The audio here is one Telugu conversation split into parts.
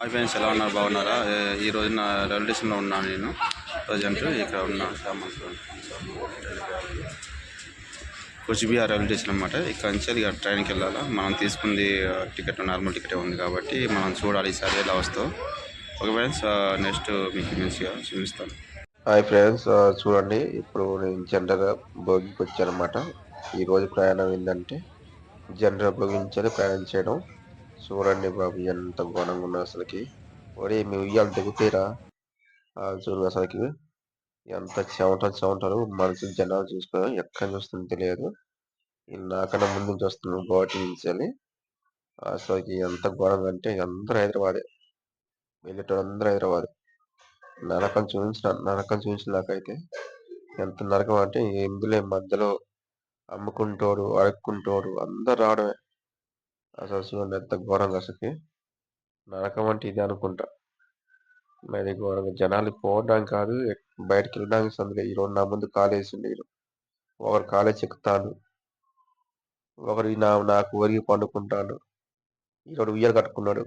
హాయ్ ఫ్రెండ్స్ ఎలా ఉన్నారు? బాగున్నారా? ఈ రోజు నా రైల్వే స్టేషన్లో ఉన్నాను నేను. ప్రజెంట్ ఇక్కడ ఉన్న సామాన్ కూచిబిహార్ రైల్వే స్టేషన్ అనమాట ఇక్కడ నుంచి ఇక ట్రైన్కి వెళ్ళాలా. మనం తీసుకుంది టికెట్ నార్మల్ టికెట్ ఉంది కాబట్టి మనం చూడాలి ఈసారి ఎలా వస్తావు ఓకే ఫ్రెండ్స్ నెక్స్ట్ మీకు మంచిగా చూపిస్తాను. హాయ్ ఫ్రెండ్స్ చూడండి. ఇప్పుడు నేను జనరల్ భోగికి వచ్చానమాట అనమాట ఈరోజు ప్రయాణం ఏంటంటే జనరల్ భోగించాలి ప్రయాణం చేయడం. చూడండి బాబు ఎంత ఘోరంగా ఉన్నా అసలుకి. ఒరే మీ ఉయ్యాలు దిగుతారా చూడు అసలుకి ఎంత చెమటలు చెమటలు మనసు జనాలు చూసుకో ఎక్కడ చూస్తుంది తెలియదు. నాకన్నా ముందు నుంచి వస్తున్నాను గోటి నుంచి వెళ్ళి అసలుకి ఎంత ఘోరంగా అంటే అందరూ హైదరాబాదే. వెళ్ళేటోడు అందరూ హైదరాబాద్. నరకం చూపించిన నరకం చూపించినాకైతే ఎంత నరకం అంటే ఇందులో మధ్యలో అమ్ముకుంటోడు అడుక్కుంటోడు అందరు రావడమే. అసలు చూడండి ఎంత ఘోరంగా అసలుకి. నరకం అంటే ఇది అనుకుంటా. మరి ఘోరంగా జనాలు పోవడానికి కాదు బయటకు వెళ్ళడానికి సందులో ఈ రోజు నా ముందు కాలేజ్ ఉండేరు ఒకరు కాలేజ్ ఎక్కుతాడు ఒకరు నా నాకు ఒరిగి పండుకుంటాడు. ఈరోజు ఉయ్యలు కట్టుకున్నాడు.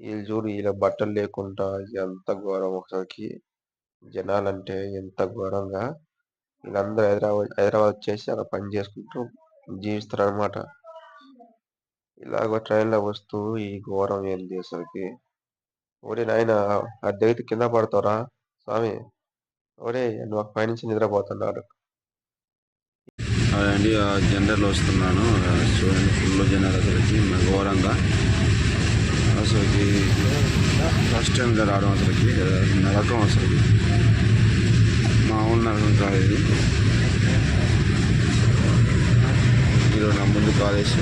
వీళ్ళు చూడు వీళ్ళ బట్టలు లేకుండా ఎంత ఘోరం ఒకసారికి. జనాలంటే ఎంత ఘోరంగా. వీళ్ళందరూ హైదరాబాద్ హైదరాబాద్ వచ్చేసి అక్కడ పని చేసుకుంటూ జీవిస్తారు అనమాట ఇలాగ ట్రైన్లో వస్తూ ఈ ఘోరం ఏంది అసలుకి? ఒరే నాయన ఆ కింద పడతారా స్వామి ఒరే నువ్వు ఒక పైనుంచి నిద్రపోతున్నాడు. అండి జనరల్ వస్తున్నాను. చూడండి ఫుల్ జనరల్ అసలుకి ఘోరంగా. అసలుకి ఫస్ట్ టైం రావడం అసలుకి నరకం అసలుకి. మామూలు నరకం కాదు ఇది. ఈరోజు నా ముందు కాలేజ్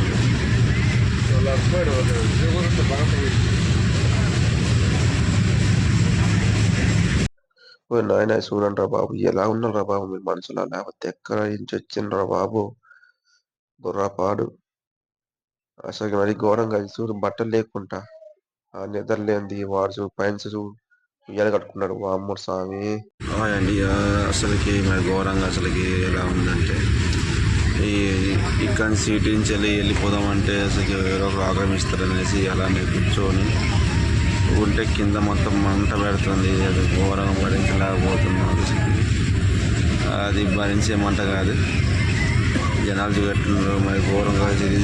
ఓ నాయన చూడండి రా బాబు ఎలా ఉన్నారా బాబు మీ మనసులో? లేకపోతే ఎక్కడ నుంచి వచ్చిండ్రా బాబు? గుర్రపాడు అసలు మరి ఘోరంగా చూడు బట్టలు లేకుండా. ఆ నిద్ర లేనిది వాడు పైన్స్ పైన ఉయ్యాలు కట్టుకున్నాడు. వామ్మడు స్వామి. అండి అసలుకి మరి ఘోరంగా అసలుకి ఎలా ఉందంటే ఈ ఇక్కడ సీట్ నుంచి వెళ్ళి వెళ్ళిపోదామంటే అసలు ఎవరో ఒకరు ఆక్రమిస్తారు అనేసి అలానే కూర్చొని ఉంటే కింద మొత్తం మంట పెడుతుంది. అది ఘోరంగా భరించలేకపోతున్నారు అది భరించే మంట కాదు. జనాలు చూపెట్టున్నారు. మరి ఘోరంగా ఇది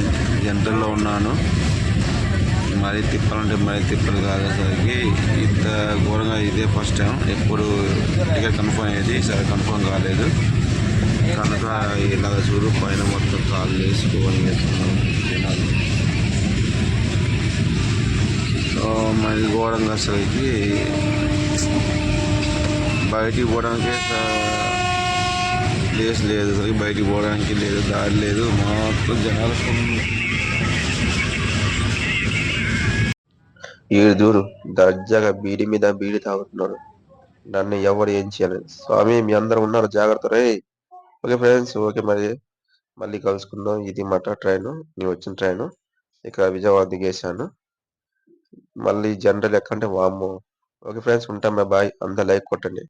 జనరల్లో ఉన్నాను. మరి తిప్పాలంటే మరీ తిప్పలు కాదు ఇంత ఘోరంగా ఇదే ఫస్ట్ టైం. ఎప్పుడు టికెట్ కన్ఫర్మ్ అయ్యేది. ఈసారి కన్ఫర్మ్ కాలేదు. కనుక ఇలాగ చూడు పైన మొత్తం కాళ్ళు వేసుకొని వెళ్తున్నాం జనాలు సో మరి ఘోరంగా అసలుకి బయటికి పోవడానికి ప్లేస్ లేదు. అసలు బయటికి పోవడానికి లేదు దారి లేదు. మొత్తం జనాలు ఈడు చూడు దర్జాగా బీడి మీద బీడి తాగుతున్నాడు. నన్ను ఎవరు ఏం చేయలేదు. స్వామి మీ అందరు ఉన్నారు జాగ్రత్త. రే ఓకే ఫ్రెండ్స్ ఓకే మరి. మళ్ళీ కలుసుకుందాం. ఇది మాట ట్రైన్. నేను వచ్చిన ట్రైన్. ఇక్కడ విజయవాడ దిగేశాను. మళ్ళీ జనరల్ ఎక్కంటే వాము ఓకే ఫ్రెండ్స్ ఉంటాం. బాయ్. అందరు లైక్ కొట్టండి.